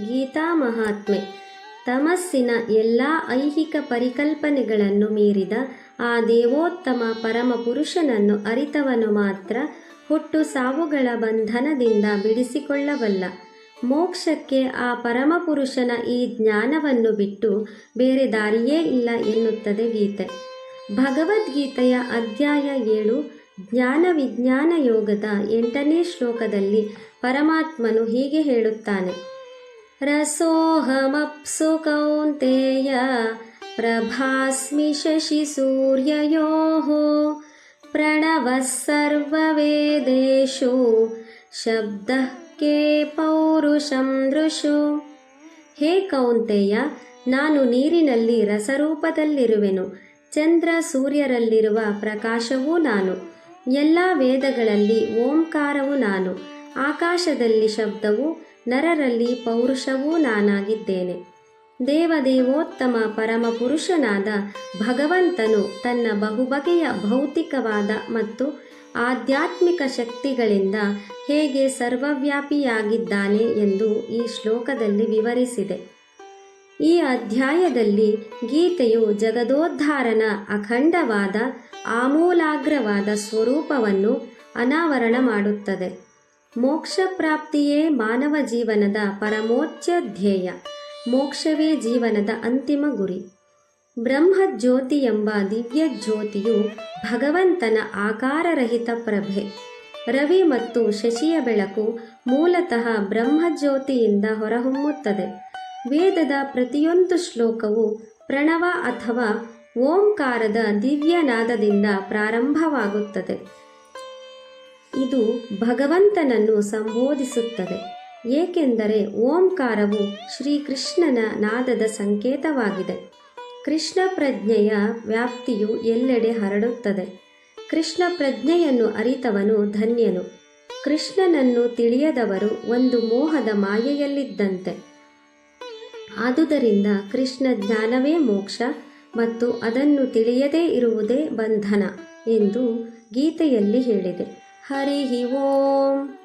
ಗೀತಾ ಮಹಾತ್ಮೆ ತಮಸ್ಸಿನ ಎಲ್ಲ ಐಹಿಕ ಪರಿಕಲ್ಪನೆಗಳನ್ನು ಮೀರಿದ ಆ ದೇವೋತ್ತಮ ಪರಮ ಪುರುಷನನ್ನು ಅರಿತವನು ಮಾತ್ರ ಹುಟ್ಟು ಸಾವುಗಳ ಬಂಧನದಿಂದ ಬಿಡಿಸಿಕೊಳ್ಳಬಲ್ಲ. ಮೋಕ್ಷಕ್ಕೆ ಆ ಪರಮಪುರುಷನ ಈ ಜ್ಞಾನವನ್ನು ಬಿಟ್ಟು ಬೇರೆ ದಾರಿಯೇ ಇಲ್ಲ ಎನ್ನುತ್ತದೆ ಗೀತೆ. ಭಗವದ್ಗೀತೆಯ ಅಧ್ಯಾಯ ಏಳು, ಜ್ಞಾನ ವಿಜ್ಞಾನ ಯೋಗದ ಎಂಟನೇ ಶ್ಲೋಕದಲ್ಲಿ ಪರಮಾತ್ಮನು ಹೀಗೆ ಹೇಳುತ್ತಾನೆ. ಕೌಂತೆಯ ಪ್ರಭಾಸ್ಮಿ ಶಶಿ ಸೂರ್ಯಯೋಹೋ ಪ್ರಣವ ಸರ್ವವೇದೆಶೋ ಶಬ್ದ ಕೆ ಪೌರುಷಂ ದೃಶು ಹೇ ಕೌಂತೆಯ ನಾನು ನೀರಿನಲ್ಲಿ ರಸರೂಪದಲ್ಲಿರುವೆನು, ಚಂದ್ರ ಸೂರ್ಯರಲ್ಲಿರುವ ಪ್ರಕಾಶವೂ ನಾನು, ಎಲ್ಲ ವೇದಗಳಲ್ಲಿ ಓಂಕಾರವು ನಾನು, ಆಕಾಶದಲ್ಲಿ ಶಬ್ದವು ನರರಲ್ಲಿ ಪೌರುಷವೂ ನಾನಾಗಿದ್ದೇನೆ. ದೇವದೇವೋತ್ತಮ ಪರಮಪುರುಷನಾದ ಭಗವಂತನು ತನ್ನ ಬಹುಬಗೆಯ ಭೌತಿಕವಾದ ಮತ್ತು ಆಧ್ಯಾತ್ಮಿಕ ಶಕ್ತಿಗಳಿಂದ ಹೇಗೆ ಸರ್ವವ್ಯಾಪಿಯಾಗಿದ್ದಾನೆ ಎಂದು ಈ ಶ್ಲೋಕದಲ್ಲಿ ವಿವರಿಸಿದೆ. ಈ ಅಧ್ಯಾಯದಲ್ಲಿ ಗೀತೆಯು ಜಗದೋದ್ಧಾರನ ಅಖಂಡವಾದ ಆಮೂಲಾಗ್ರವಾದ ಸ್ವರೂಪವನ್ನು ಅನಾವರಣ ಮಾಡುತ್ತದೆ. ಮೋಕ್ಷ ಪ್ರಾಪ್ತಿಯೇ ಮಾನವ ಜೀವನದ ಪರಮೋಚ್ಚ ಧ್ಯೇಯ. ಮೋಕ್ಷವೇ ಜೀವನದ ಅಂತಿಮ ಗುರಿ. ಬ್ರಹ್ಮಜ್ಯೋತಿ ಎಂಬ ದಿವ್ಯ ಜ್ಯೋತಿಯು ಭಗವಂತನ ಆಕಾರರಹಿತ ಪ್ರಭೆ. ರವಿ ಮತ್ತು ಶಶಿಯ ಬೆಳಕು ಮೂಲತಃ ಬ್ರಹ್ಮಜ್ಯೋತಿಯಿಂದ ಹೊರಹೊಮ್ಮುತ್ತದೆ. ವೇದದ ಪ್ರತಿಯೊಂದು ಶ್ಲೋಕವು ಪ್ರಣವ ಅಥವಾ ಓಂಕಾರದ ದಿವ್ಯನಾದದಿಂದ ಪ್ರಾರಂಭವಾಗುತ್ತದೆ. ಇದು ಭಗವಂತನನ್ನು ಸಂಬೋಧಿಸುತ್ತದೆ. ಏಕೆಂದರೆ ಓಂಕಾರವು ಶ್ರೀಕೃಷ್ಣನ ನಾದದ ಸಂಕೇತವಾಗಿದೆ. ಕೃಷ್ಣ ಪ್ರಜ್ಞೆಯ ವ್ಯಾಪ್ತಿಯು ಎಲ್ಲೆಡೆ ಹರಡುತ್ತದೆ. ಕೃಷ್ಣ ಪ್ರಜ್ಞೆಯನ್ನು ಅರಿತವನು ಧನ್ಯನು. ಕೃಷ್ಣನನ್ನು ತಿಳಿಯದವರು ಒಂದು ಮೋಹದ ಮಾಯೆಯಲ್ಲಿದ್ದಂತೆ. ಆದುದರಿಂದ ಕೃಷ್ಣ ಜ್ಞಾನವೇ ಮೋಕ್ಷ ಮತ್ತು ಅದನ್ನು ತಿಳಿಯದೇ ಇರುವುದೇ ಬಂಧನ ಎಂದು ಗೀತೆಯಲ್ಲಿ ಹೇಳಿದೆ. हरिः ओम्